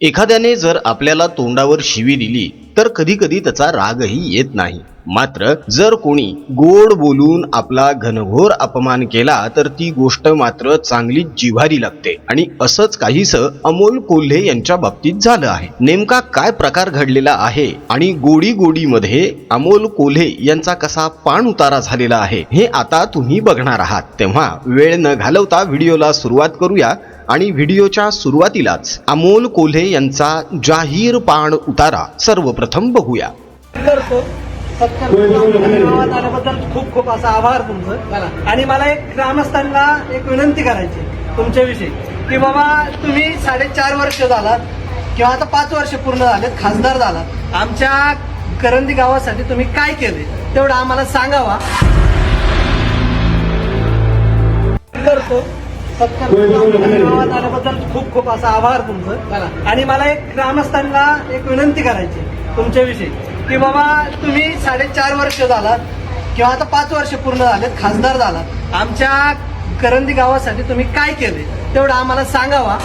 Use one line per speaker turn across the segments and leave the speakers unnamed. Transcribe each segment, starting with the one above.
एखाद्याने जर आपल्याला तोंडावर शिवी दिली तर कधी कधी त्याचा रागही येत नाही. मात्र जर कोणी गोड बोलून आपला घनघोर अपमान केला तर ती गोष्ट मात्र चांगली जिव्हारी लागते. आणि असंच काहीस अमोल कोल्हे यांच्या बाबतीत झालं आहे. नेमका काय प्रकार घडलेला आहे आणि गोडी गोडीमध्ये अमोल कोल्हे यांचा कसा पाण उतारा झालेला आहे हे आता तुम्ही बघणार आहात. तेव्हा वेळ न घालवता व्हिडिओला सुरुवात करूया. आणि व्हिडिओच्या सुरुवातीलाच अमोल कोल्हे यांचा जाहीर पाण उतारा सर्वप्रथम बघूया.
आणि गावात आल्याबद्दल खूप खूप असा आभार तुमचं. आणि मला एक ग्रामस्थांना एक विनंती करायची तुमच्याविषयी की बाबा तुम्ही साडेचार वर्ष झालात किंवा आता पाच वर्ष पूर्ण झालेत खासदार झालात. आमच्या करंदी गावासाठी तुम्ही काय केले तेवढं आम्हाला सांगावा. करतो. गावात आल्याबद्दल खूप खूप असा आभार तुमचं. आणि मला एक ग्रामस्थांना एक विनंती करायची तुमच्याविषयी की बाबा तुम्ही साडेचार वर्ष झालात किंवा आता पाच वर्ष पूर्ण झालेत खासदार झालात. आमच्या करंदी गावासाठी तुम्ही काय केले तेवढं आम्हाला सांगावा.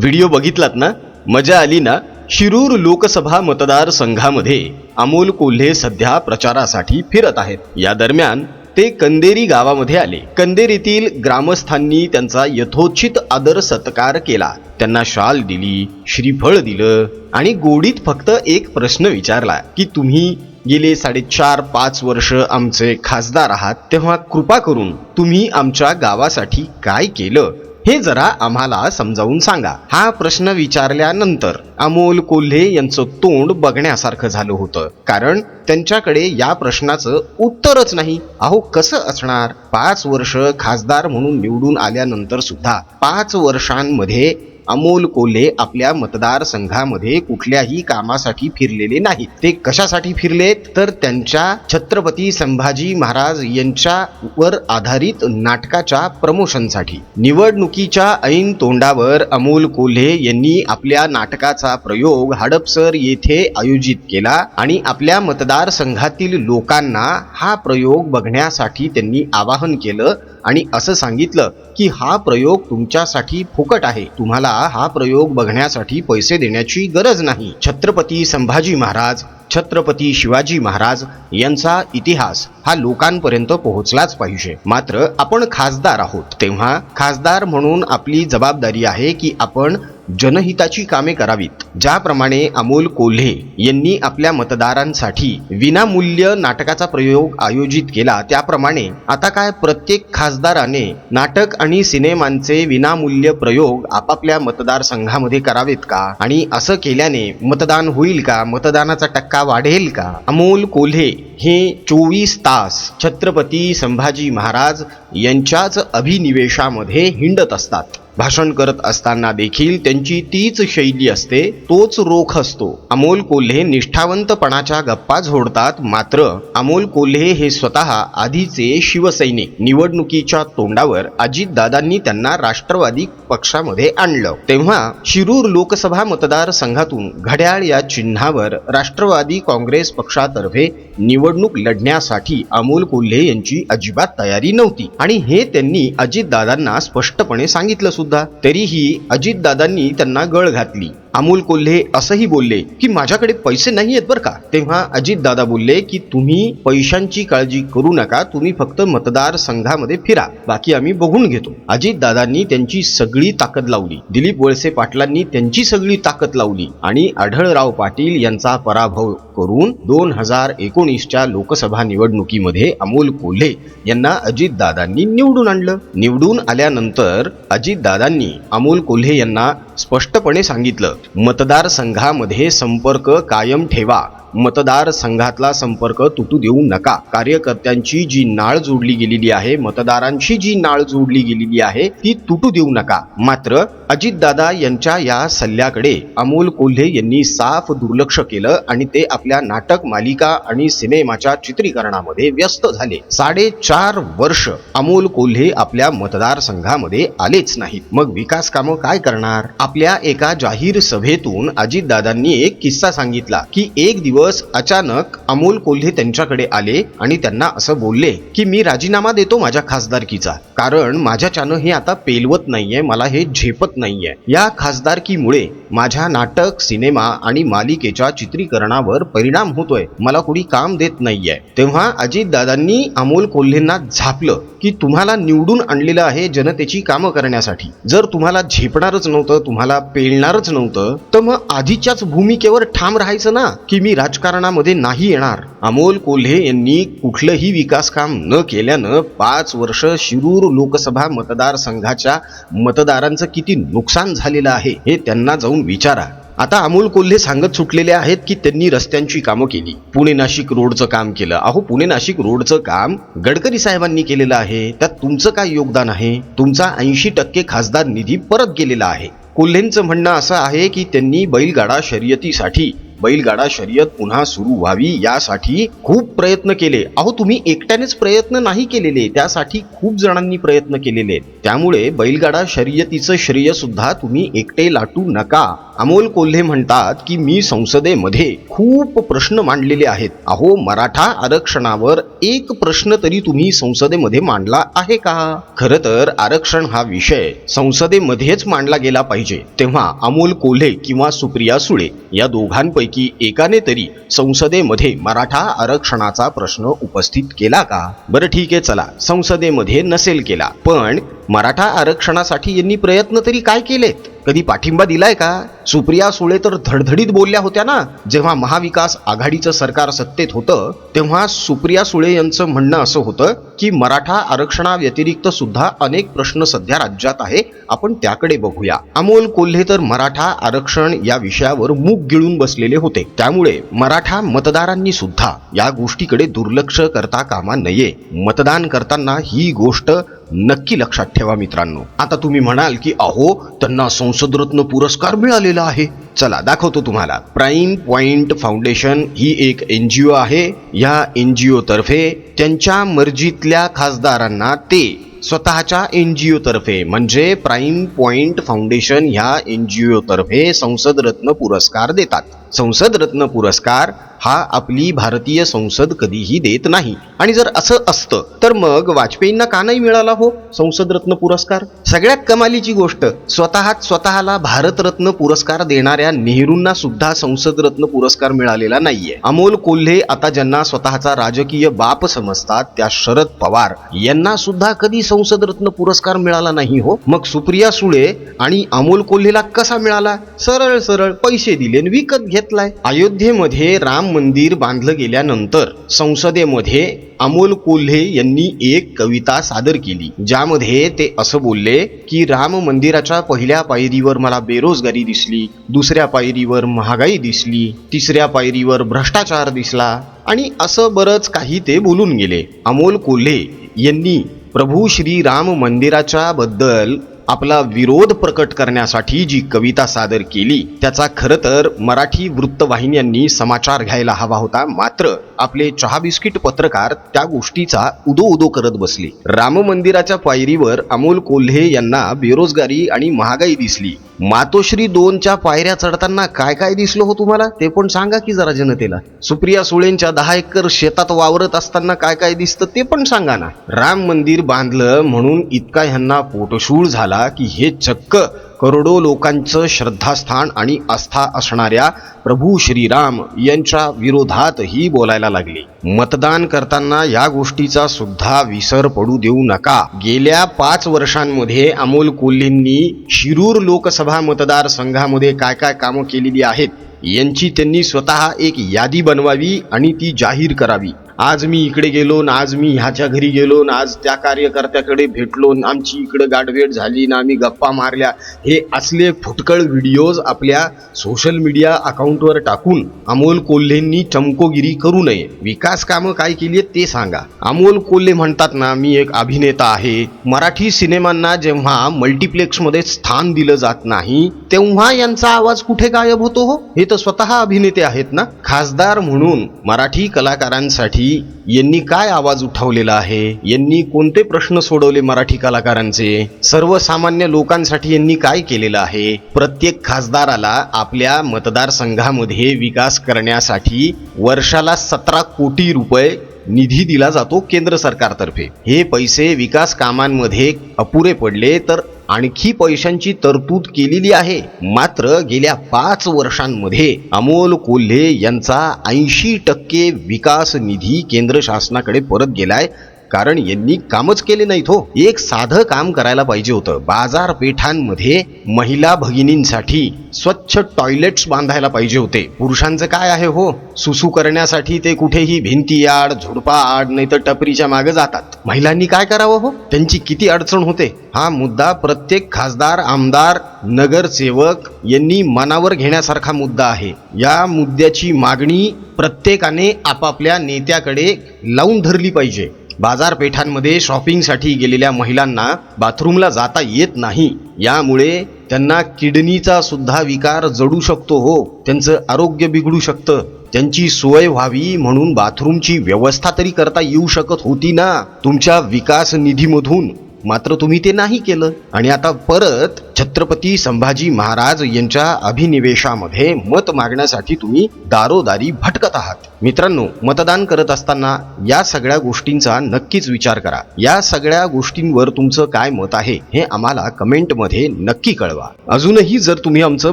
व्हिडिओ बघितलात ना? मजा आली ना? शिरूर लोकसभा मतदारसंघामध्ये अमोल कोल्हे सध्या प्रचारासाठी फिरत आहेत. या दरम्यान ते कंदेरी गावामध्ये आले. कंदेरीतील ग्रामस्थांनी त्यांचा यथोचित आदर सत्कार केला. त्यांना शाल दिली श्रीफळ दिलं आणि गोडीत फक्त एक प्रश्न विचारला की तुम्ही गेले साडेचार पाच वर्ष आमचे खासदार आहात तेव्हा कृपा करून तुम्ही आमच्या गावासाठी काय केलं? हे जरा आम्हाला समजावून सांगा. हा प्रश्न विचारल्यानंतर अमोल कोल्हे यांचं तोंड बघण्यासारखं झालं होतं. कारण त्यांच्याकडे या प्रश्नाचं उत्तरच नाही. अहो कसं असणार? पाच वर्ष खासदार म्हणून निवडून आल्यानंतर सुद्धा पाच वर्षांमध्ये अमोल कोल्हे आपल्या मतदारसंघामध्ये कुठल्याही कामासाठी फिरलेले नाहीत. ते कशासाठी फिरलेत? तर त्यांच्या छत्रपती संभाजी महाराज यांच्यावर आधारित नाटकाच्या प्रमोशनसाठी. निवडणुकीच्या ऐन तोंडावर अमोल कोल्हे यांनी आपल्या नाटकाचा प्रयोग हडपसर येथे आयोजित केला आणि आपल्या मतदारसंघातील लोकांना हा प्रयोग बघण्यासाठी त्यांनी आवाहन केलं. आणि असं सांगितलं की हा प्रयोग तुमच्यासाठी फुकट आहे. तुम्हाला हा प्रयोग बघण्यासाठी पैसे देण्याची गरज नाही. छत्रपती संभाजी महाराज छत्रपती शिवाजी महाराज यांचा इतिहास हा लोकांपर्यंत पोहोचलाच पाहिजे. मात्र आपण खासदार आहोत. तेव्हा खासदार म्हणून आपली जबाबदारी आहे की आपण जनहिताची कामे करावीत. ज्याप्रमाणे अमोल कोल्हे यांनी आपल्या मतदारांसाठी विनामूल्य नाटकाचा प्रयोग आयोजित केला त्याप्रमाणे आता काय प्रत्येक खासदाराने नाटक आणि सिनेमांचे विनामूल्य प्रयोग आपापल्या मतदारसंघामध्ये करावेत का? आणि असं केल्याने मतदान होईल का? मतदानाचा टक्का वाढेल का? अमोल कोल्हे हे चोवीस तास छत्रपती संभाजी महाराज यांच्याच अभिनिवेशामध्ये हिंडत असतात. भाषण करत असताना देखील त्यांची तीच शैली असते तोच रोख असतो. अमोल कोल्हे निष्ठावंतपणाच्या गप्पा झोडतात मात्र अमोल कोल्हे हे स्वतः आधीचे शिवसैनिक. निवडणुकीच्या तोंडावर अजितदादांनी त्यांना राष्ट्रवादी पक्षामध्ये आणलं. तेव्हा शिरूर लोकसभा मतदारसंघातून घड्याळ या चिन्हावर राष्ट्रवादी काँग्रेस पक्षातर्फे निवडणूक लढण्यासाठी अमोल कोल्हे यांची अजिबात तयारी नव्हती. आणि हे त्यांनी अजितदादांना स्पष्टपणे सांगितलं सुद्धा. तरीही अजितदादांनी त्यांना गळ घातली. अमोल कोल्हे असंही बोलले की माझ्याकडे पैसे नाही आहेत बरं का? तेव्हा अजितदादा बोलले की तुम्ही पैशांची काळजी करू नका तुम्ही फक्त मतदारसंघामध्ये फिरा बाकी आम्ही बघून घेतो. अजितदादांनी त्यांची सगळी ताकद लावली. दिलीप वळसे पाटलांनी त्यांची सगळी ताकद लावली आणि आढळराव पाटील यांचा पराभव करून दोन हजार एकोणीसच्या लोकसभा निवडणुकीमध्ये अमोल कोल्हे यांना अजितदादांनी निवडून आणलं. निवडून आल्यानंतर अजितदादांनी अमोल कोल्हे यांना स्पष्टपणे सांगितलं मतदारसंघामध्ये संपर्क कायम ठेवा. मतदारसंघातला संपर्क तुटू देऊ नका. कार्यकर्त्यांची जी नाळ जोडली गेलेली आहे मतदारांशी जी नाळ जोडली गेलेली आहे ती तुटू देऊ नका. मात्र अजितदादा यांच्या या सल्ल्याकडे अमोल कोल्हे यांनी साफ दुर्लक्ष केलं आणि ते आपल्या नाटक मालिका आणि सिनेमाच्या चित्रीकरणामध्ये व्यस्त झाले. साडेचार वर्ष अमोल कोल्हे आपल्या मतदारसंघामध्ये आलेच नाहीत. मग विकास कामं काय करणार? आपल्या एका जाहीर सभेतून अजितदादांनी एक किस्सा सांगितला की एक दिवस अचानक अमोल कोल्हे त्यांच्याकडे आले आणि त्यांना असं बोलले की मी राजीनामा देतो माझ्या खासदारकीचा. कारण माझ्याच्यानं हे आता पेलवत नाहीये. मला हे झेपत नाहीये. या खासदारकीमुळे माझ्या नाटक सिनेमा आणि मालिकेच्या चित्रीकरणावर परिणाम होतोय. मला कोणी काम देत नाहीये. तेव्हा अजितदादांनी अमोल कोल्हेंना झापलं की तुम्हाला निवडून आणलेलं आहे जनतेची कामं करण्यासाठी. जर तुम्हाला झेपणारच नव्हतं तुम्हाला पेलणारच नव्हतं तर मग आधीच्याच भूमिकेवर ठाम राहायचं ना की मी राजकारणामध्ये नाही येणार. अमोल कोल्हे यांनी कुठलंही विकास काम न केल्यानं पाच वर्ष शिरूर लोकसभा मतदारसंघाच्या मतदारांचं किती नुकसान झालेलं आहे हे त्यांना जाऊन विचारा. आता अमोल कोल्हे सांगत सुटलेले आहेत की त्यांनी रस्त्यांची कामं केली. पुणे नाशिक रोडचं काम केलं. अहो पुणे नाशिक रोडचं काम गडकरी साहेबांनी केलेलं आहे. त्यात तुमचं काय योगदान आहे? तुमचा ऐंशी टक्के खासदार निधी परत गेलेला आहे. कोल्हेंचं म्हणणं असं आहे की त्यांनी बैलगाडा शर्यतीसाठी बैलगाडा शर्यत पुन्हा सुरू व्हावी यासाठी खूप प्रयत्न केले. अहो तुम्ही एकट्यानेच प्रयत्न नाही केलेले. त्यासाठी खूप जणांनी प्रयत्न केलेले. त्यामुळे बैलगाडा शर्यतीचं श्रेय सुद्धा तुम्ही एकटे लाटू नका. अमोल कोल्हे म्हणतात की मी संसदेमध्ये खूप प्रश्न मांडलेले आहेत. अहो मराठा आरक्षणावर एक प्रश्न तरी तुम्ही संसदेमध्ये मांडला आहे का? खर तर आरक्षण हा विषय संसदेमध्येच मांडला गेला पाहिजे. तेव्हा अमोल कोल्हे किंवा सुप्रिया सुळे या दोघांपैकी एकाने तरी संसदेमध्ये मराठा आरक्षणाचा प्रश्न उपस्थित केला का? बरं ठीक आहे चला. संसदेमध्ये नसेल केला. पण मराठा आरक्षणासाठी यांनी प्रयत्न तरी काय केलेत? कधी पाठिंबा दिलाय का? सुप्रिया सुळे तर धडधडीत बोलल्या होत्या ना. जेव्हा महाविकास आघाडीचं सरकार सत्तेत होतं तेव्हा सुप्रिया सुळे यांचं म्हणणं असं होतं की मराठा आरक्षणाव्यतिरिक्त सुद्धा अनेक प्रश्न सध्या राज्यात आहे. आपण त्याकडे बघूया. अमोल कोल्हे तर मराठा आरक्षण या विषयावर मूग गिळून बसलेले होते. त्यामुळे मराठा मतदारांनी सुद्धा या गोष्टीकडे दुर्लक्ष करता कामा नये. मतदान करताना ही गोष्ट नक्की लक्षात ठेवा मित्रांनो. आता तुम्ही म्हणाल की अहो त्यांना संसदरत्न पुरस्कार मिळालेला आहे. चला दाखवतो तुम्हाला. प्राईम पॉइंट फाउंडेशन ही एक एन जी ओ आहे. या एन जी ओ तर्फे त्यांच्या मर्जीतल्या खासदारांना ते स्वतःच्या एन जी ओ तर्फे म्हणजे प्राईम पॉइंट फाउंडेशन ह्या एन जी ओ तर्फे संसदरत्न पुरस्कार देतात. संसद रत्न पुरस्कार हा आपली भारतीय संसद कधीही देत नाही. आणि जर असं असतं तर मग वाजपेयींना का नाही मिळाला हो संसद रत्न पुरस्कार? सगळ्यात कमालीची गोष्ट स्वतःच स्वतःला भारतरत्न पुरस्कार देणाऱ्या नेहरूंना सुद्धा संसद रत्न पुरस्कार मिळालेला नाहीये. अमोल कोल्हे आता ज्यांना स्वतःचा राजकीय बाप समजतात त्या शरद पवार यांना सुद्धा कधी संसद रत्न पुरस्कार मिळाला नाही हो? मग सुप्रिया सुळे आणि अमोल कोल्हेला कसा मिळाला? सरळ सरळ पैसे दिले आणि विकत घेतलाय. अयोध्येमध्ये राम मंदिर बांधलं गेल्यानंतर संसदेमध्ये अमोल कोल्हे यांनी एक कविता सादर केली ज्यामध्ये ते असं बोलले की राम मंदिराच्या पहिल्या पायरीवर मला बेरोजगारी दिसली दुसऱ्या पायरीवर महागाई दिसली तिसऱ्या पायरीवर भ्रष्टाचार दिसला आणि असं बरंच काही ते बोलून गेले. अमोल कोल्हे यांनी प्रभू श्री राम मंदिराच्या बद्दल आपला विरोध प्रकट करण्यासाठी जी कविता सादर केली त्याचा खरं तर मराठी वृत्तवाहिन्यांनी समाचार घ्यायला हवा होता. मात्र आपले चहा बिस्किट पत्रकार त्या गोष्टीचा उदो उदो करत बसले. राम मंदिराच्या पायरीवर अमोल कोल्हे यांना बेरोजगारी आणि महागाई दिसली. मातोश्री दोनच्या पायऱ्या चढताना काय काय दिसलं हो तुम्हाला? ते पण सांगा की जरा जनतेला. सुप्रिया सुळेंच्या दहा एकर शेतात वावरत असताना काय काय दिसतं ते पण सांगा ना. राम मंदिर बांधलं म्हणून इतका ह्यांना पोटशूळ झाला की हे चक्क करोडो लोकांचं श्रद्धास्थान आणि आस्था असणाऱ्या प्रभू श्रीराम यांच्या विरोधातही बोलायला लागले. मतदान करताना या गोष्टीचा सुद्धा विसर पडू देऊ नका. गेल्या पाच वर्षांमध्ये अमोल कोल्हेंनी शिरूर लोकसभा मतदारसंघामध्ये काय काय कामं केलेली आहेत यांची त्यांनी स्वतः एक यादी बनवावी आणि ती जाहीर करावी. आज मी इकडे गेलो ना आज मी ह्याच्या घरी गेलो ना आज त्या कार्यकर्त्याकडे भेटलो ना आमची इकडं गाठभेट झाली ना आम्ही गप्पा मारल्या. हे असले फुटकळ व्हिडिओज आपल्या सोशल मीडिया अकाउंटवर टाकून अमोल कोल्हेंनी चमकोगिरी करू नये. विकास कामं काय केली आहेत ते सांगा. अमोल कोल्हे म्हणतात ना मी एक अभिनेता आहे. मराठी सिनेमांना जेव्हा मल्टिप्लेक्समध्ये स्थान दिलं जात नाही तेव्हा यांचा आवाज कुठे गायब होतो हो? हे तर स्वतः अभिनेते आहेत ना? खासदार म्हणून मराठी कलाकारांसाठी यांनी काय आवाज उठवलेला आहे? यांनी कोणते प्रश्न सोडवले मराठी कलाकारांचे? सर्वसामान्य लोकांसाठी यांनी काय केलेलं आहे? प्रत्येक खासदाराला आपल्या मतदारसंघामध्ये विकास करण्यासाठी वर्षाला सतरा कोटी रुपये निधी दिला जातो केंद्र सरकारतर्फे. हे पैसे विकास कामांमध्ये अपुरे पडले तर आणखी पैशांची तरतूद केलेली आहे. मात्र गेल्या पाच वर्षांमध्ये अमोल कोल्हे यांचा ऐंशी टक्के विकास निधी केंद्र शासनाकडे परत गेलाय. कारण यांनी कामच केले नाहीत हो. एक साधं काम करायला पाहिजे होतं. बाजारपेठांमध्ये महिला भगिनींसाठी स्वच्छ टॉयलेट्स बांधायला पाहिजे होते. पुरुषांचं काय आहे हो? सुसू करण्यासाठी ते कुठेही भिंती आड झुडपा आड नाही तर टपरीच्या मागे जातात. महिलांनी काय करावं हो? त्यांची किती अडचण होते? हा मुद्दा प्रत्येक खासदार आमदार नगरसेवक यांनी मनावर घेण्यासारखा मुद्दा आहे. या मुद्द्याची मागणी प्रत्येकाने आपापल्या नेत्याकडे लावून धरली पाहिजे. बाजारपेठांमध्ये शॉपिंगसाठी गेलेल्या महिलांना बाथरूमला जाता येत नाही. यामुळे त्यांना किडनीचा सुद्धा विकार जडू शकतो हो. त्यांचं आरोग्य बिघडू शकतं. त्यांची सोय व्हावी म्हणून बाथरूमची व्यवस्था तरी करता येऊ शकत होती ना. तुमच्या विकास निधीमधून. मात्र तुम्ही ते नाही केलं. आणि आता परत छत्रपती संभाजी महाराज यांच्या अभिनिवेशामध्ये मत मागण्यासाठी तुम्ही दारोदारी भटकत आहात. मित्रांनो मतदान करत असताना या सगळ्या गोष्टींचा नक्कीच विचार करा. या सगळ्या गोष्टींवर तुमचं काय मत आहे हे आम्हाला कमेंटमध्ये नक्की कळवा. अजूनही जर तुम्ही आमचं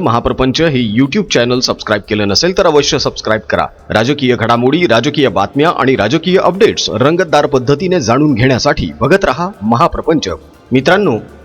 महाप्रपंच हे युट्यूब चॅनल सबस्क्राईब केलं नसेल तर अवश्य सबस्क्राईब करा. राजकीय घडामोडी राजकीय बातम्या आणि राजकीय अपडेट्स रंगतदार पद्धतीने जाणून घेण्यासाठी बघत रहा महाप्रपंच. मित्रांनो